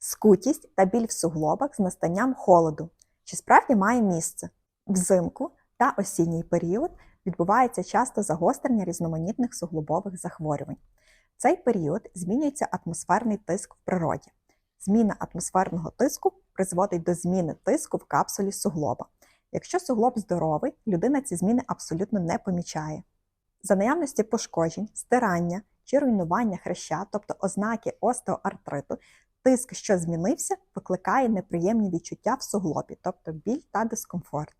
скутість та біль в суглобах з настанням холоду. Чи справді має місце? Взимку та осінній період відбувається часто загострення різноманітних суглобових захворювань. В цей період змінюється атмосферний тиск в природі. Зміна атмосферного тиску призводить до зміни тиску в капсулі суглоба. Якщо суглоб здоровий, людина ці зміни абсолютно не помічає. За наявності пошкоджень, стирання чи руйнування хряща, тобто ознаки остеоартриту, тиск, що змінився, викликає неприємні відчуття в суглобі, тобто біль та дискомфорт.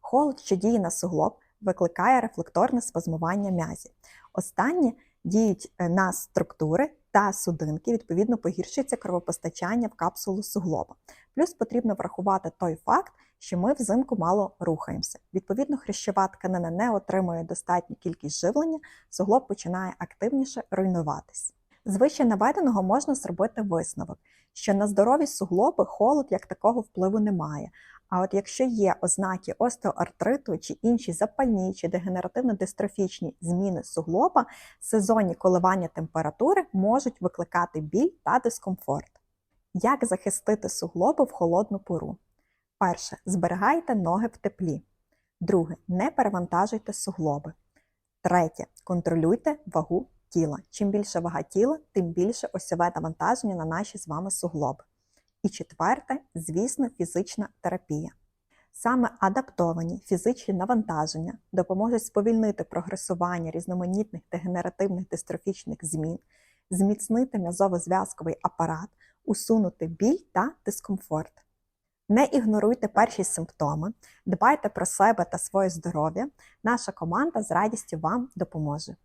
Холод, що діє на суглоб, викликає рефлекторне спазмування м'язів. Останні діють е, на структури та судинки, відповідно погіршується кровопостачання в капсулу суглоба. Плюс потрібно врахувати той факт, що ми взимку мало рухаємося. Відповідно, хрящова тканина не отримує достатню кількість живлення, суглоб починає активніше руйнуватись. З вище наведеного можна зробити висновок, що на здорові суглоби холод як такого впливу немає. А от якщо є ознаки остеоартриту чи інші запальні чи дегенеративно-дистрофічні зміни суглоба, сезонні коливання температури можуть викликати біль та дискомфорт. Як захистити суглоби в холодну пору? Перше. Зберігайте ноги в теплі. Друге. Не перевантажуйте суглоби. Третє. Контролюйте вагу тіла. Чим більше вага тіла, тим більше осьове навантаження на наші з вами суглоби. І четверте, звісно, фізична терапія. Саме адаптовані фізичні навантаження допоможуть сповільнити прогресування різноманітних дегенеративних дистрофічних змін, зміцнити м'язово-зв'язковий апарат, усунути біль та дискомфорт. Не ігноруйте перші симптоми, дбайте про себе та своє здоров'я. Наша команда з радістю вам допоможе.